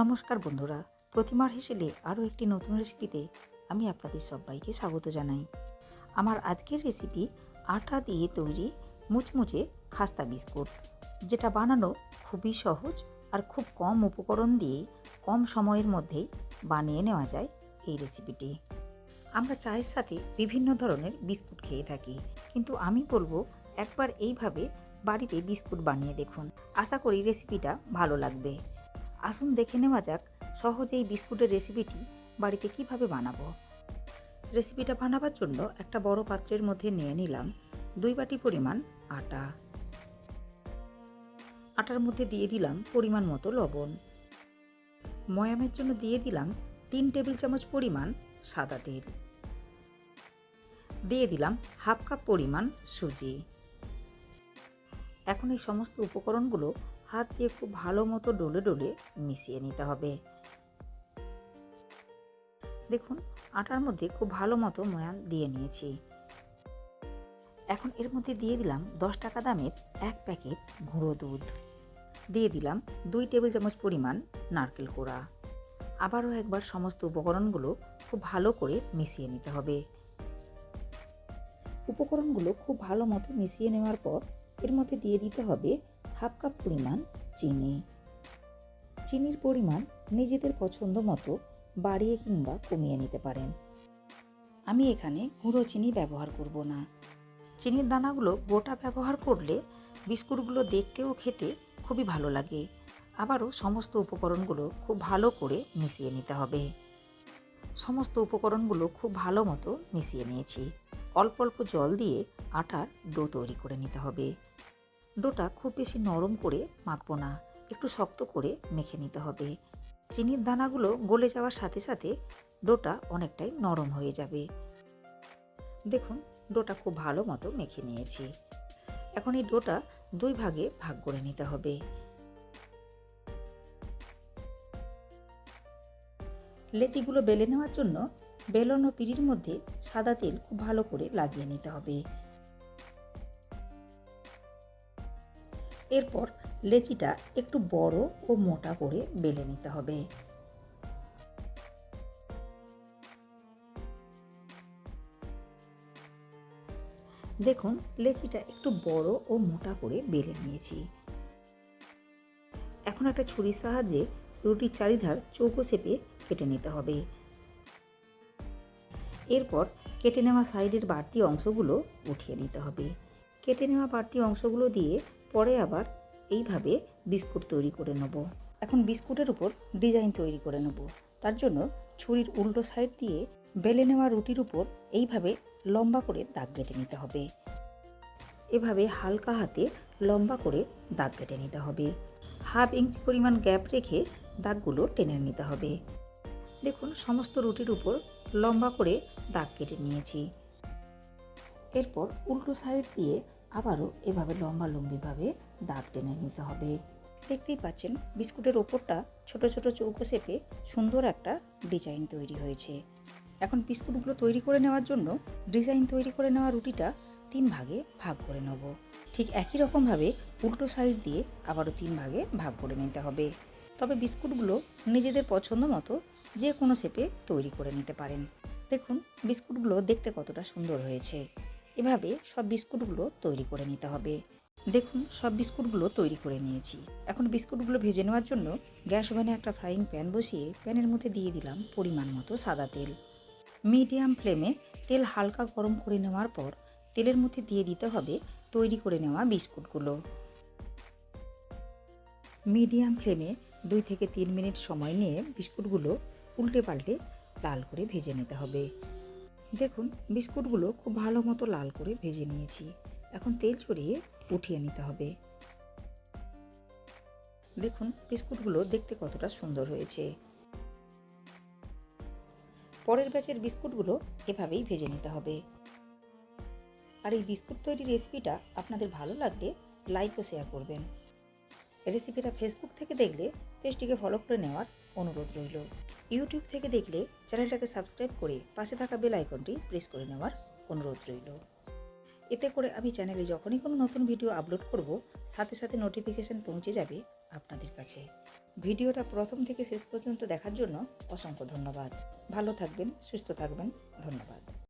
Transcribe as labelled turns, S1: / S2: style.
S1: নমস্কার বন্ধুরা, প্রতিমার হেসেলে আরও একটি নতুন রেসিপিতে আমি আপনাদের সবাইকে স্বাগত জানাই। আমার আজকের রেসিপি আটা দিয়ে তৈরি মুচমুচে খাস্তা বিস্কুট, যেটা বানানো খুবই সহজ আর খুব কম উপকরণ দিয়ে কম সময়ের মধ্যেই বানিয়ে নেওয়া যায় এই রেসিপিটি। আমরা চায়ের সাথে বিভিন্ন ধরনের বিস্কুট খেয়ে থাকি, কিন্তু আমি বলব একবার এইভাবে বাড়িতে বিস্কুট বানিয়ে দেখুন। আশা করি রেসিপিটা ভালো লাগবে। আসুন দেখে নেওয়া যাক সহজে এই বিস্কুটের রেসিপিটি বাড়িতে কীভাবে বানাবো। রেসিপিটা বানাবার জন্য একটা বড় পাত্রের মধ্যে নিয়ে নিলাম দুই বাটি পরিমাণ আটা। আটার মধ্যে দিয়ে দিলাম পরিমাণ মতো লবণ। ময়ামের জন্য দিয়ে দিলাম তিন টেবিল চামচ পরিমাণ সাদা তেল। দিয়ে দিলাম হাফ কাপ পরিমাণ সুজি। এখন এই সমস্ত উপকরণগুলো হাত দিয়ে খুব ভালো মতো ডলে ডলে মিশিয়ে নিতে হবে। দেখুন, আটার মধ্যে খুব ভালো মতো ময়ান দিয়ে নিয়েছি। এখন এর মধ্যে দিয়ে দিলাম দশ টাকা দামের এক প্যাকেট গুঁড়ো দুধ। দিয়ে দিলাম দুই টেবিল চামচ পরিমাণ নারকেল কোড়া। আবারও একবার সমস্ত উপকরণগুলো খুব ভালো করে মিশিয়ে নিতে হবে। উপকরণগুলো খুব ভালো মতো মিশিয়ে নেওয়ার পর এর মধ্যে দিয়ে দিতে হবে হাফ কাপ পরিমাণ চিনি। চিনির পরিমাণ নিজেদের পছন্দ মতো বাড়িয়ে কিংবা কমিয়ে নিতে পারেন। আমি এখানে গুঁড়ো চিনি ব্যবহার করব না। চিনির দানাগুলো গোটা ব্যবহার করলে বিস্কুটগুলো দেখতেও খেতে খুবই ভালো লাগে। আবারও সমস্ত উপকরণগুলো খুব ভালো করে মিশিয়ে নিতে হবে। সমস্ত উপকরণগুলো খুব ভালো মতো মিশিয়ে নিয়েছি। অল্প অল্প জল দিয়ে আটার ডো তৈরি করে নিতে হবে। ডোটা খুব বেশি নরম করে মাখবো না, একটু শক্ত করে মেখে নিতে হবে। চিনির দানাগুলো গলে যাওয়ার সাথে সাথে ডোটা অনেকটাই নরম হয়ে যাবে। দেখুন, ডোটা খুব ভালো মতো মেখে নিয়েছি। এখন এই ডোটা দুই ভাগে ভাগ করে নিতে হবে। লেচিগুলো বেলে নেওয়ার জন্য বেলন ও পিড়ির মধ্যে সাদা তেল খুব ভালো করে লাগিয়ে নিতে হবে। এরপর লেচিটা একটু বড় ও মোটা করে বেলে নিতে হবে। দেখুন, লেচিটা একটু বড় ও মোটা করে বেলে নিয়েছি। এখন একটা ছুরির সাহায্যে রুটির চারিধার চৌকো শেপে কেটে নিতে হবে। এরপর কেটে নেওয়া সাইডের বাড়তি অংশগুলো উঠিয়ে নিতে হবে। কেটে নেওয়া বাড়তি অংশগুলো দিয়ে পরে আবার এইভাবে বিস্কুট তৈরি করে নেব। এখন বিস্কুটের উপর ডিজাইন তৈরি করে নেব। তার জন্য ছুরির উল্টো সাইড দিয়ে বেলে নেওয়া রুটির উপর এইভাবে লম্বা করে দাগ কেটে নিতে হবে। এভাবে হালকা হাতে লম্বা করে দাগ কেটে নিতে হবে। হাফ ইঞ্চি পরিমাণ গ্যাপ রেখে দাগগুলো টেনে নিতে হবে। দেখুন, সমস্ত রুটির উপর লম্বা করে দাগ কেটে নিয়েছি। এরপর উল্টো সাইড দিয়ে আবারও এভাবে লম্বা লম্বিভাবে দাগ টেনে নিতে হবে। দেখতেই পাচ্ছেন, বিস্কুটের ওপরটা ছোট ছোট চৌকো শেপে সুন্দর একটা ডিজাইন তৈরি হয়েছে। এখন বিস্কুটগুলো তৈরি করে নেওয়ার জন্য ডিজাইন তৈরি করে নেওয়া রুটিটা তিন ভাগে ভাগ করে নেব। ঠিক একই রকমভাবে উল্টো সাইড দিয়ে আবারও তিন ভাগে ভাগ করে নিতে হবে। তবে বিস্কুটগুলো নিজেদের পছন্দ মতো যে কোনো শেপে তৈরি করে নিতে পারেন। দেখুন, বিস্কুটগুলো দেখতে কতটা সুন্দর হয়েছে। এভাবে সব বিস্কুটগুলো তৈরি করে নিতে হবে। দেখুন, সব বিস্কুটগুলো তৈরি করে নিয়েছি। এখন বিস্কুটগুলো ভেজে নেওয়ার জন্য গ্যাস ওভেনে একটা ফ্রাইং প্যান বসিয়ে প্যানের মধ্যে দিয়ে দিলাম পরিমাণ মতো সাদা তেল। মিডিয়াম ফ্লেমে তেল হালকা গরম করে নেওয়ার পর তেলের মধ্যে দিয়ে দিতে হবে তৈরি করে নেওয়া বিস্কুটগুলো। মিডিয়াম ফ্লেমে দুই থেকে তিন মিনিট সময় নিয়ে বিস্কুটগুলো উল্টে পাল্টে লাল করে ভেজে নিতে হবে। দেখুন, বিস্কুটগুলো খুব ভালো মতো লাল করে ভেজে নিয়েছি। এখন তেল ছড়িয়ে উঠিয়ে নিতে হবে। দেখুন, বিস্কুটগুলো দেখতে কতটা সুন্দর হয়েছে। পরের ব্যাচের বিস্কুটগুলো এভাবেই ভেজে নিতে হবে। আর এই বিস্কুট তৈরির রেসিপিটা আপনাদের ভালো লাগলে লাইক ও শেয়ার করবেন। রেসিপিটা ফেসবুক থেকে দেখলে পেজটিকে ফলো করে নেওয়ার অনুরোধ রইল। ইউটিউব থেকে দেখলে চ্যানেলটাকে সাবস্ক্রাইব করে পাশে থাকা বেল আইকনটি প্রেস করে নেওয়ার অনুরোধ রইল। এতে করে আমি চ্যানেলে যখনই কোনো নতুন ভিডিও আপলোড করব, সাথে সাথে নোটিফিকেশান পৌঁছে যাবে আপনাদের কাছে। ভিডিওটা প্রথম থেকে শেষ পর্যন্ত দেখার জন্য অসংখ্য ধন্যবাদ। ভালো থাকবেন, সুস্থ থাকবেন, ধন্যবাদ।